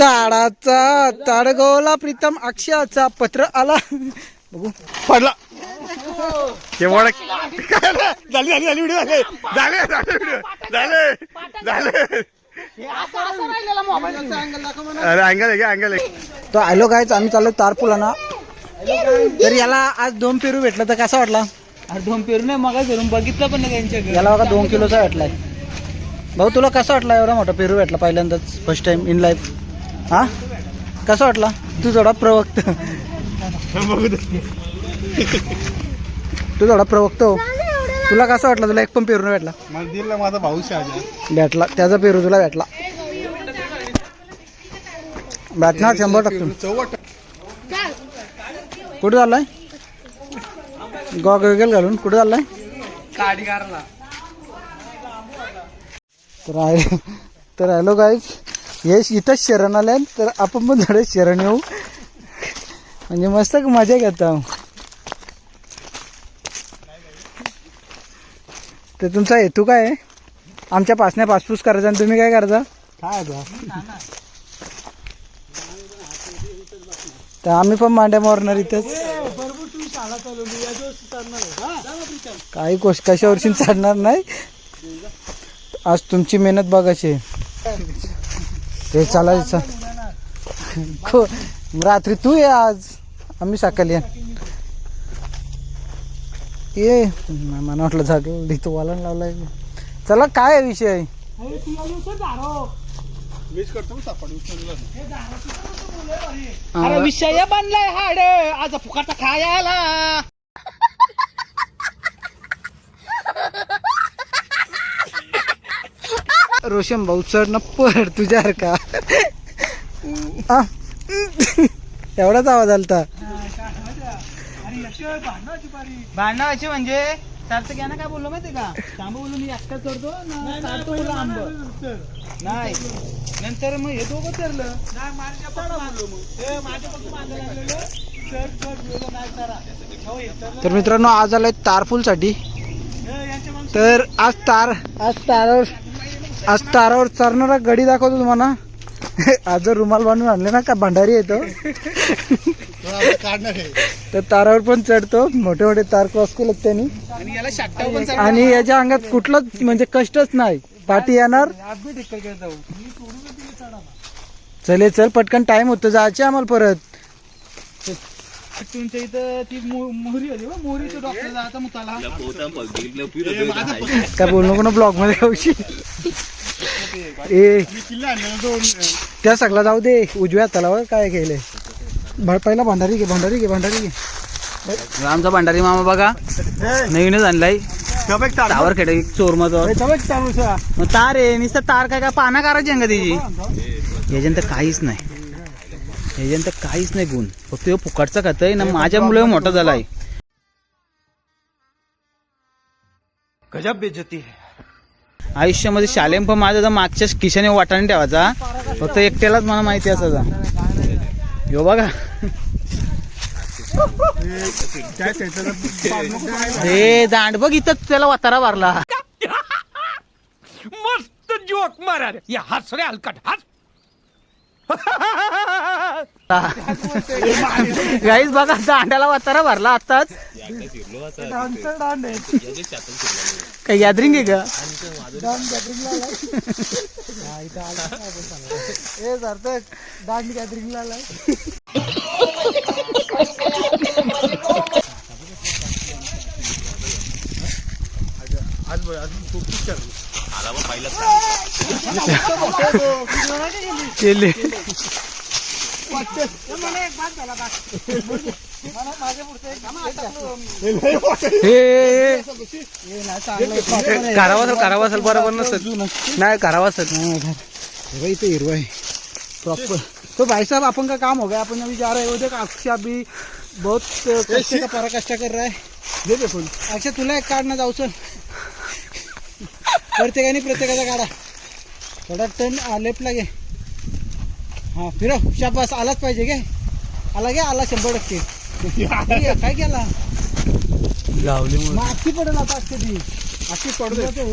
ताडाचा ताडगोला प्रीतम अक्षयाचा पत्र आला. बघू. पडला. केवळ झाली झाली झाली व्हिडिओ झाले झाले झाले व्हिडिओ झाले. झाले अरे अँगल आहे का अँगल आहे. तो आलो गायच आम्ही चाललो तारपुला ना. तर याला आज दोन पेरू भेटला तर कसा वाटला? अरे दोन पेरू नाही मग धरून बघितलं पण नाही त्यांच्याकडे याला बघा दोन किलोचा भेटलाय. भाऊ तुला कसा वाटला? एवढा मोठा पेरू भेटला पहिल्यांदाच फर्स्ट टाइम इन लाईफ हा? कसा वाटला? तू थोडा प्रवक्त. तू थोडा प्रवक्त हो. तुला कसा वाटला? तुला एक पण पेरू भेटला. मला दिला माझा भाऊ भेटला. त्याचा पेरू तुला भेटला. भेटणार शंभर टक्के. कुठे चाललाय? गॉगल घालून. कुठे चाललाय? तर आहे तर हॅलो गाईज यश इथंच शरण आले तर आपण पण थोडे शरण येऊ. म्हणजे मस्त मजा घेता तर तुमचा हेतू काय आहे? आमच्या पासण्या पासपूस करायचा आणि तुम्ही काय करता काय तर आम्ही पण मांड्या मारणार इथंच. काही गोष्ट कशावरशी चालणार नाही. आज तुमची मेहनत बघायची. ते चालायचं खो- रात्री तू ये आज. आम्ही सकाळी ये. ये. मला वाटलं झालं इथं वालन लावलाय. चला काय आहे विषय? अरे विषय बनलाय हाड. आज फुकाटा खायला रोशन भाऊ चढ न पड का आ. एवढाच आवाज आलता. भांडणं अशी म्हणजे सार्थ घ्या ना काय बोललो माहिती का? तांबू बोललो मी एकटा चढतो ना सार्थ बोललो आंब नाही. नंतर मग हे दोघं चरलं नाही माझ्या बोललो मग. हे माझ्या चरा हो. तर मित्रांनो आज आलोय तारफुलसाठी. तर आज तार आज तारावर आज तारावर चरणारा गडी दाखवतो तुम्हाला. आज जर रुमाल बांधून आणले ना का भंडारी येतो तर तारावर पण चढतो. मोठे मोठे तार क्रॉस केले त्यांनी. आणि याच्या अंगात कुठलंच म्हणजे कष्टच नाही. पाठी येणार. चले चल पटकन टाइम होतो. जायचे आम्हाला परत. तुमच्या इथं ती मो- मोहरी होती बा, मोहरीचं डॉक्टर जायचा मुताला. काय? बोलू नको ना ब्लॉगमध्ये ए. किल्ला आणला दोन त्या सगळा जाऊ दे उजव्या बघ काय केलंय. भ- पहिला भंडारी घे भंडारी घे भंडारी घे. आमचा भंडारी मामा बघा. नवीनच आणलाय. टावर खेळ एक चोरमत मग तार आहे नुसतं तार काय काय पाना करायची आहे का त्याची याच्यानंतर काहीच नाही. याच्यानंतर काहीच नाही गुण. फक्त फुकटचा खातय ना माझ्या मुलं मोठा झालाय. गजब बेजती आयुष्यामध्ये शालेम पण माझा तर मागच्या खिशाने वाटाने ठेवायचा. फक्त एकट्यालाच मला माहिती असायचा. यो बघा. हे दांड बघ इथं त्याला वातारा भरला. मस्त जोक मारा रे. या हस रे हलकट. हस. गाईस बघा दांड्याला वातारा भरला आताच. काही गॅदरिंग आहे का ए गॅदरिंगला आलाय आज आज खूप केले. हे करावा असेल करावा असेल बरोबर नसेल नाही करावा असेल भाई तो हिरवा है प्रॉपर तो भाई साहब अपन का काम हो गया अपन अभी जा रहे हैं. देख अक्षय अभी बहुत कष्ट का परा कष्ट कर रहा है. दे दे फोन अक्षय तुला एक काढ ना जाऊ चल. प्रत्येकाने प्रत्येकाचा काढा. थोडा टर्न लेफ्टला घे. हा शाबास आलाच पाहिजे घे आला घे आला शंभर टक्के। काय केला? लावली मग. पडेल आता अख्खी ती. पडते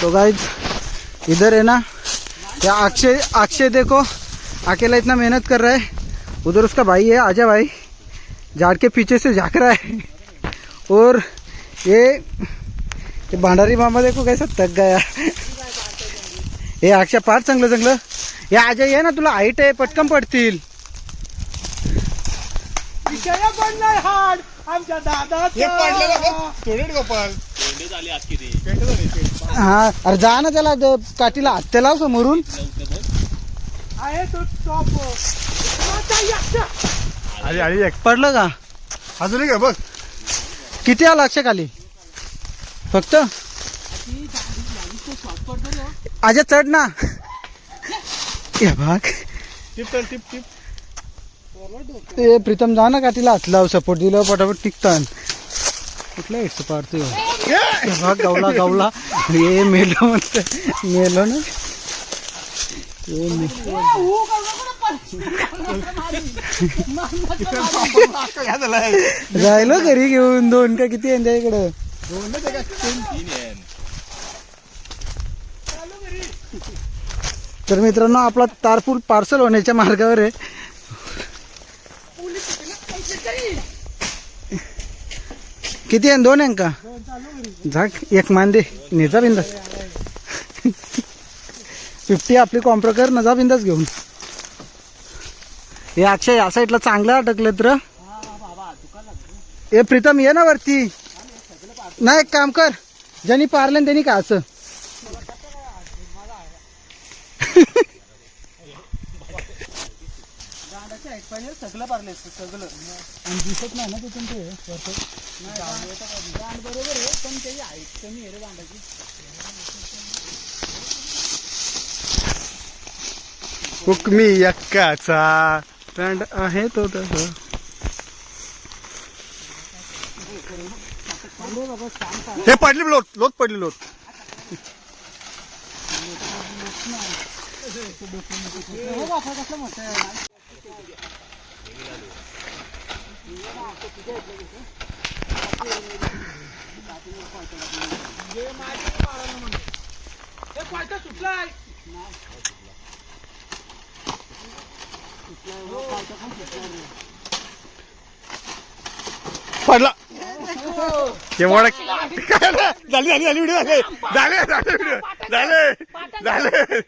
तो गाइज़ इधर है ना या अक्षय अक्षय देखो अकेला इतना मेहनत कर रहा है। उधर उसका भाई है आजा भाई। झाड़ के पीछे से झाँक रहा है। और ये ये भांडारी मामा देखो कैसा थक गया। हे अक्षय पार चांगलं चांगलं हे अजय ये ना तुला हाईट आहे पटकन पडतील. हे हा अरे जा ना त्याला द- काठीला हात त्याला समोरून आहे तो टॉप आली आली एक पडलं का? अजून एक आहे बघ. किती आला अक्षय खाली? फक्त? अजय चढ ना. हे भाग. टिप तर टिप टिप. ते प्रीतम जा ना काठीला हात लाव सपोर्ट दिलं पटापट टिकतात कुठला हेडचं पाडतोय? हे भाग गावला गावला. हे मेलो म्हणत मेलो ना. हे राहिलो घरी घेऊन दोन का किती यांच्या इकडं तर मित्रांनो आपला तारपूर पार्सल होण्याच्या मार्गावर आहे. किती आहे? दोन आहे का? झाक एक मान दे नेजा बिंदास. फिफ्टी आपली कॉम्प्रो कर नजा बिंदास घेऊन. हे अक्षय या साईडला चांगलं अटकलं तर? ए प्रीतम ये ना वरती. नाही एक काम कर. ज्यांनी पारलं त्यांनी का असं? सगळं पारले सगळं. आणि दिसत नाही ना तिथून ते बरोबर आहे. पण त्याची हाईट कमी आहे रे बांधाची हुकमी यक्काचा पॅन्ट आहे तो तसा. हे पडली लोट लोट पडली लोट. सुटलाय पडला. ते मोडा. काय झालं? झाली झाली झाली. व्हिडिओ. झाले. झाले.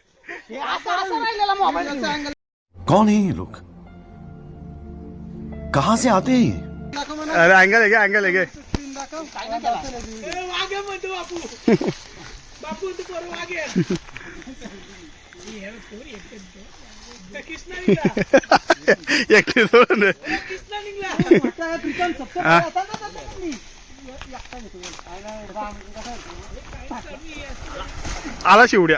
कौन है ये लोग कहां से आते हैं ये अरे अँगल आहे गे अँगल आहे गे वागे म्हणतो बापू बापू तू बरोबर वागे कृष्णा निघला एकटे सोडून कृष्णा निघला हा. आला शिवड्या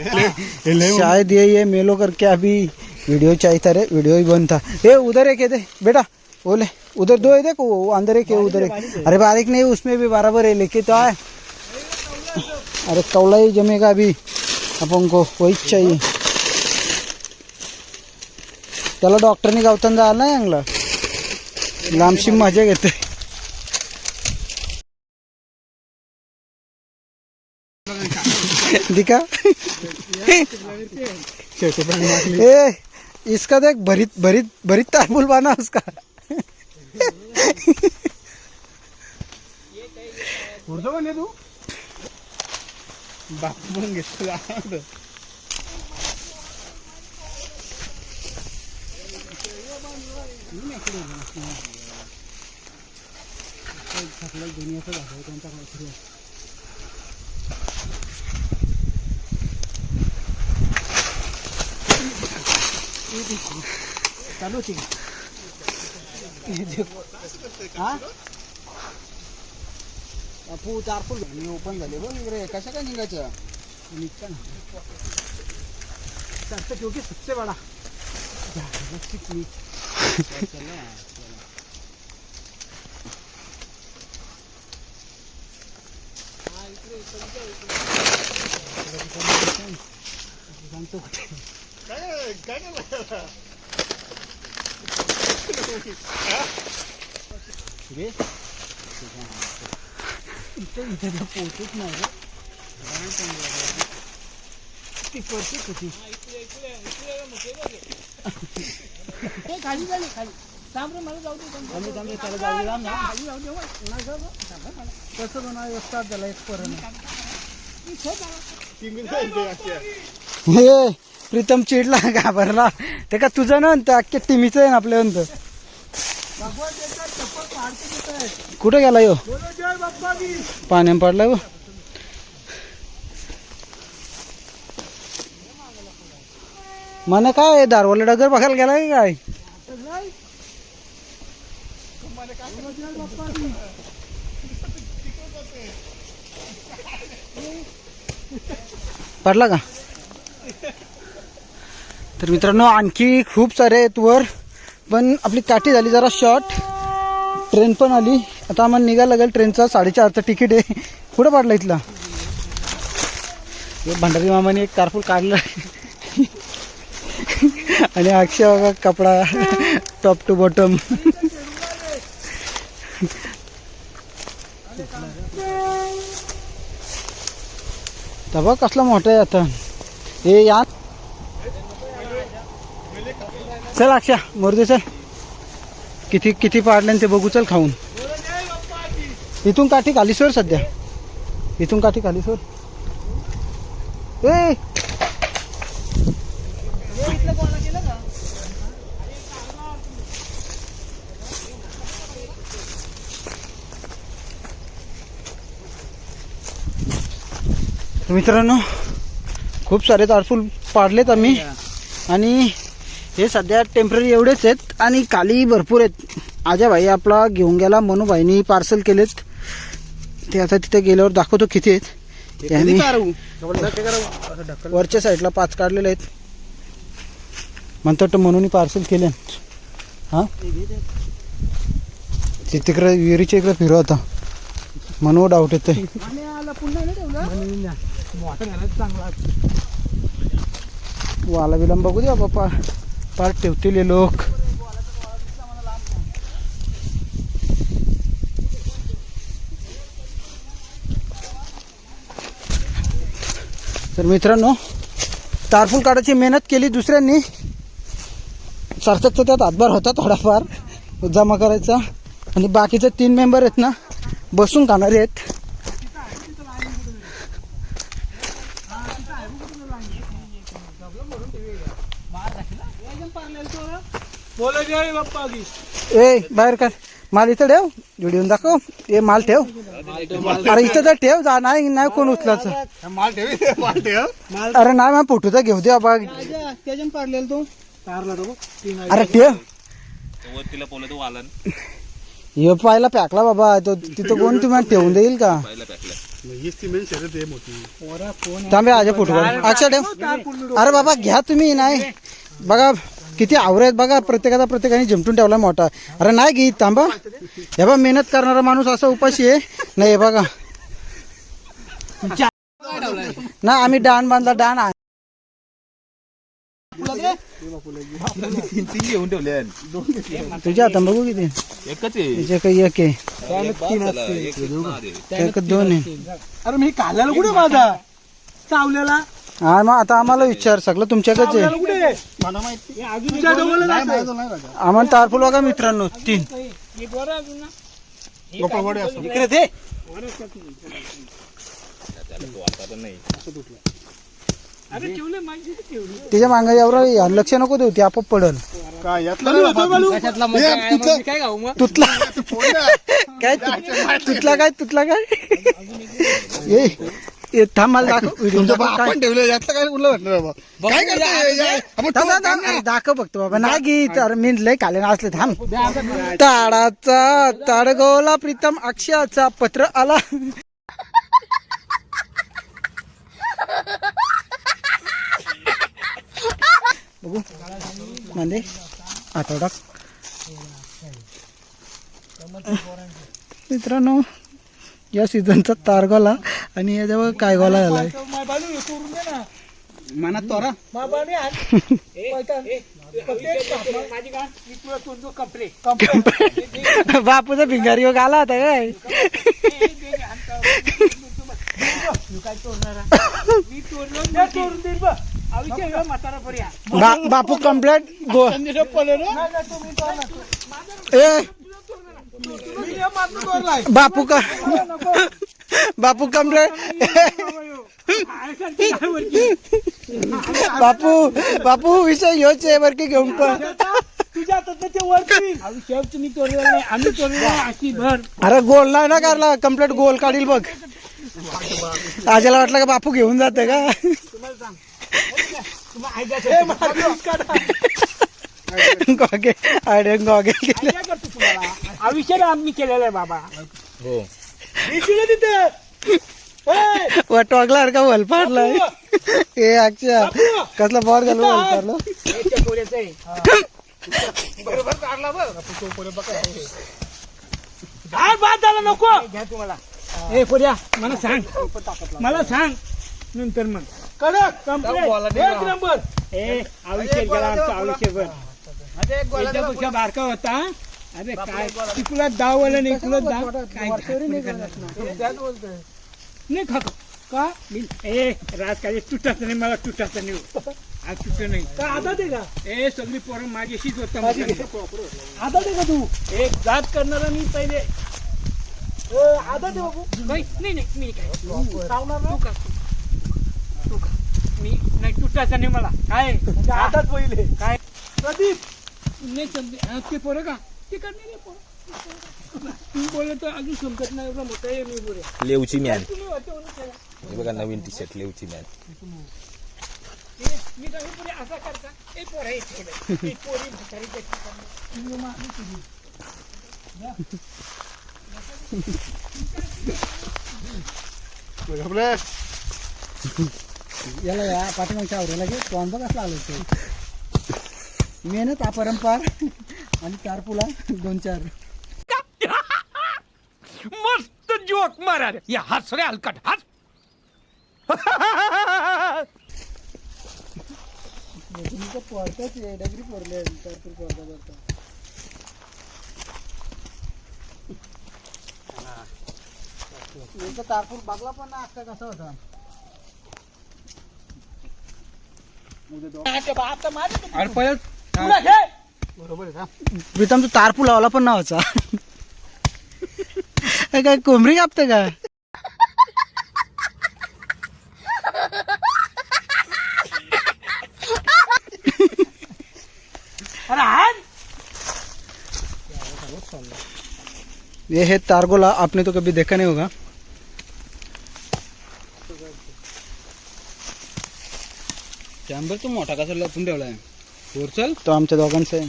शायद ये ये मेलो करके अभी वीडियो चाहिए था रे वीडियो ही बंद था। ए उधर एक दे बेटा बोले उधर दो है देखो अंदर एक उधर एक। अरे बारीक नहीं उसमें भी बराबर है लेके तो आए। अरे कौला ही जमेगा अभी अपन को वही चाहिए। त्याला डॉक्टरने गावताना ना यांगला लांबशी मजा घेते दिखा। ए इसका देख भरीत भरीत भरीत तारबुल बना उसका। पुढचं पण तू? बापू पण घेतलं चालू थी ये देखो हाँ अपू तारपूर ओपन झाले बघ इकडे कशा काय निघायच्या निघता ना चारशे क्योंकि सबसे बडा पोहोचत नाही ती पडते कशी खाली झाली खाली तांबरे मला जाऊ दे थांब थांब त्याला जाऊ दे ना. खाली जाऊ दे कसं दोन एक झाला एक पर्यंत हे प्रीतम चिडला घाबरला. ते का तुझं ना त्या अख्ख्या टीमीचं आहे ना आपल्या नंतर कुठे गेला यो? पाण्यात पडला हो. मन काय दारवाला डगर बघायला गेला काय? पडला का? तर मित्रांनो आणखी खूप सारे आहेत वर पण आपली काठी झाली जरा शॉर्ट ट्रेन पण आली. आता आम्हाला निघायला लागेल ट्रेनचा साडेचारचं तिकीट आहे. कुठं पाडलं इथला? भंडारी मामाने एक कारपूल काढलं. आणि अक्षय बाबा कपडा टॉप टू बॉटम बघ कसला मोठा आहे आता. हे या चल अक्षा मरुदे चल. किती किती पाडले ते बघू चल खाऊन. इथून काठी खाली सध्या. इथून काठी खाली ए! मित्रांनो खूप सारे तारफूल पाडलेत आम्ही. आणि हे सध्या टेंपररी एवढेच आहेत आणि काली भरपूर आहेत. आजा भाई आपला घेऊन गेला मनूभाईनी पार्सल केलेत. ते आता तिथे गेल्यावर दाखवतो किती आहेत. वरच्या साईडला पाच काढलेले आहेत. म्हणतो म्हणून पार्सल केले. हा? ते तिकडे विहिरीच्या इकडे फिरव आता. म्हणून डाऊट येतोय. आणि आला पुन्हा नाही ठेवलं? मोठा घालायचं चांगला. वाला बिलम बघू द्या बाप्पा. पार ठेवतील हे लोक. तर मित्रांनो तारफूल काढायची मेहनत केली दुसऱ्यांनी. सार्थकचा त्यात हातभार होता थोडाफार जमा करायचा. आणि बाकीचे तीन मेंबर आहेत ना बसून खाणारे आहेत बोला जय बाप्पा की ए बाहेर कर माल इथं ठेव. व्हिडिओ दाखव. ए माल ठेव. अरे इथं तर ठेव. जा नाही नाही कोण उचलायचं. माल ठेव माल ठेव. अरे नाही मग फोटो तर घेऊ दे बाबा. त्याच्यान पाडलेला तो तारला तो तीन अरे ठेव. हे पाहायला पॅकला बाबा. तो तिथं कोण तुम्हाला ठेवून देईल का? थांबे आजा फोटो काढ. अक्षय ठेव. अरे बाबा घ्या तुम्ही नाही. बघा किती आवर आहेत बघा प्रत्येकाचा प्रत्येकाने झमटून ठेवला मोठा. अरे नाही घे थांबा. हे बघा मेहनत करणारा माणूस असा उपाशी आहे. नाही हे बघा. ना आम्ही डान बांधला डान घेऊन ठेवले तुझ्या आता बघू किती? एकच आहे काही एक आहे. एक दोन आहे. अरे मी काढलेला कुठे माझा? चावलेला हा मग आता आम्हाला विचार सगळं तुमच्याकडेच आहे. तुझ्या आम्हाला तारफुल बघा मित्रांनो तीन. गोपाळवाडी असो इकडे ते. तिच्यामागे एवढं लक्ष नको देऊ ती आपोआप पडल. काय यातलं नाही बाबा. हे, तुझं- काय गाऊ मग? तुतला. काय तु- तुतला काय तुतला काय? ए ए, थांब मला दाखव व्हिडिओ. तुमचं दाखव, काय- आपण ठेवलं यातलं काय कुठलं वाटलं बाबा? काय करतोय? आपण थांब, थांब, दाखव बघतो बाबा. ना गीत अरे मी लय काले असले थांब. ताडाचा ताडगोला प्रीतम अक्षयाचा पत्र आला. बघू. म्हणजे आठवडा मित्रांनो या सीझनचा तार गोला आणि याच्यावर काय गोला झालाय? मनात तोरा बापूचा भिंगारी योग आला होता काय? बा- बापू कम्प्लेट गो ए बापू का बापू कम्प्लेट बापू बापू विषय आहे बरं की घेऊन पण अरे गोल नाही ना करला कंप्लीट गोल काढील बघ. आज्याला वाटलं का बापू घेऊन जाते का? गोगे अरे गोगे केले आयुष्याला आम्ही केलेलं आहे बाबा. वाटवागला का वल पाडलाय ए अक्षा कसला बॉल घालू वल पाडलं बाद झाला नको. घ्या तुम्हाला. ए पुऱ्या मला सांग. मला सांग. नंतर मग. कडक. एक नंबर. ए आयुष्य गेला आमचा याच्यापेक्षा बारका होता अरे काय? तुला दाव आलं नाही तुला दाव काय नाही खातो. का? मी ए राजकारण तुटाच नाही मला तुटाच नाही. आज तुट नाही. का आता ते का? ए सगळी पोरं माझ्याशीच होता आता ते का तू? एक जात करणारा मी पहिले. आता ते बाबू नाही नाही नाही, मी काय? तू का तू? का? मी नाही तुटायचं नाही मला. काय? आताच पहिले. काय? प्रदीप! नाही समजे हा, ते पोरं का? लेवची मॅन. हे बघा नवीन टी शर्ट लेवची मॅन याला या पाठीमागच्या आवरायला घे. तोंड बघ असं आलं ते मेहनत अपरंपार आणि चार पुला दोन चार. मस्त जोक मारा रे. या हस रे हलकट हस. पडतच डगरी पडले चारपूर पडता पडता इथं तारपूर बागला पण ना अक्का कसा होता. अरे पळत. घे. प्रीतम तू तारपूर लावला पण नावाचा. हे काय कोंबडी कापते का अरे ये है तारगोला आपने तो कभी देखा नहीं होगा. चॅम्बर तू मोठा कसा लपून ठेवलाय. वर चल. तो आमच्या दोघांचं आहे.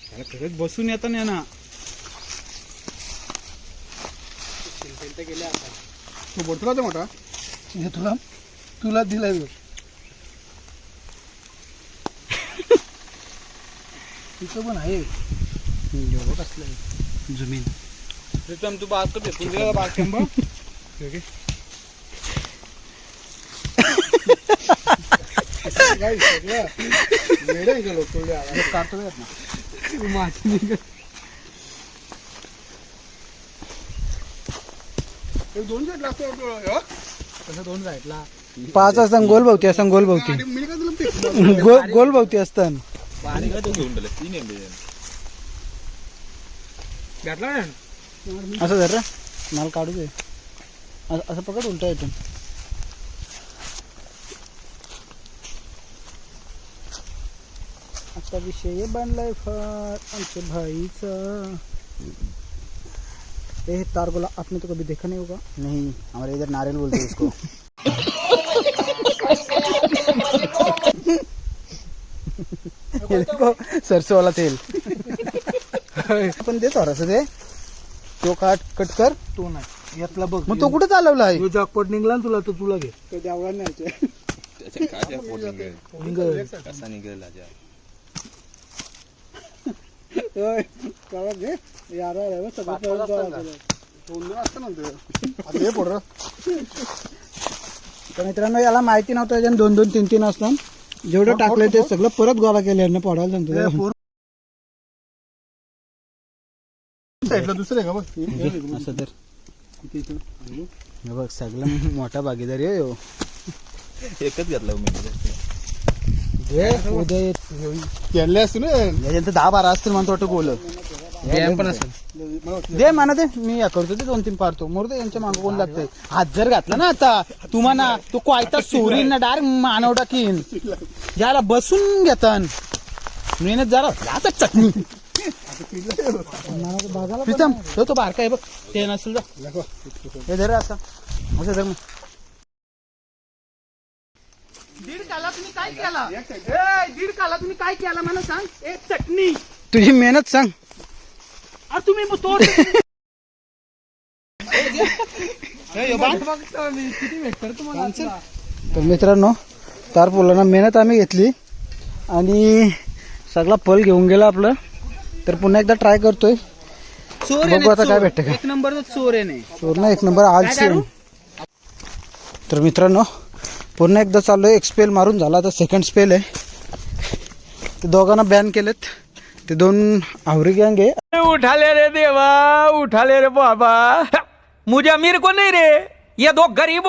त्याला खरंच बसून येता नाही ना. तू बोलतो ते मोठा. हे तुला तुला दिलाय. तिथं पण आहे. कसलं? जमीन. प्रीतम तू बात कर फेकून दिला बाग काय सगळं काढतो दोन लागतो कसं दोन साईडला पाच असताना गोल भोवती असताना गोल भोवती. गोल गोल भोवती असताना. पाणी असं धर माल काढू दे. असं असं पकड उलटा येतो आता विषय बनलाय फार. आमच्या भाईचा. ये तार गोला आपने तो कभी देखा नहीं होगा? नहीं हमारे इधर नारियल बोलते हैं इसको ये देखो सरसों वाला तेल. पण दे थोडस दे. तो काट कट कर. तो नाही. यातला बघ. मग तो कुठे चालवला आहे? तो जागपट निघला ना तुला तो तुला घे. त्याच्या काय त्या पोट निघेल. तर मित्रांनो याला माहिती नव्हतं याच्यानं दोन दोन तीन तीन असतात. जेवढं टाकलं ते सगळं परत गोळा केलं यांना पडायला सांगतो दुसरे का बघ? असं तर. हे बघ सगळं मोठा भागीदारी आहे ह्यो. एकच घातला मी. उद्या येत. केले असते ना? याच्यानंतर दहा बारा असतील म्हणतो वाटतं गोल. पण असेल. दे म्हणा ते मी या करतो ते दोन तीन पारतो मोर यांच्या मागं कोण लागतंय? हात जर घातला ना आता तुम्हाला तो कोयता सोरीन ना डायरेक्ट मानव टाकीन याला बसून घेतान. मेहनत जरा आता चटणी. प्रीतम तो तो बारका आहे बघ. ते नसेल जा हे धर असा असं धर मग. दीड काला तुम्ही काय केला? ए, दीड काला तुम्ही काय केला मला सांग? ए चटणी. तुझी मेहनत सांग. अरे तुम्ही मग तो किती भेटतात तुम्हाला तर मित्रांनो तार पोलांना मेहनत आम्ही घेतली. आणि सगळा पल घेऊन गेला आपलं. तर पुन्हा एकदा ट्राय करतोय. चोर बघू आता काय भेटतं का. एक नंबर चोर आहे नाही पूर्ण एक नंबर आलसी आहे. तर मित्रांनो पुन्हा एकदा चाललोय एक स्पेल मारून झाला. आता सेकंड स्पेल आहे. ते दोघांना बॅन केलेत. ते दोन आवरी गँग आहे. उठाले रे देवा उठाले रे बाबा. मुझे अमीर को नहीं रे. या दो गरीब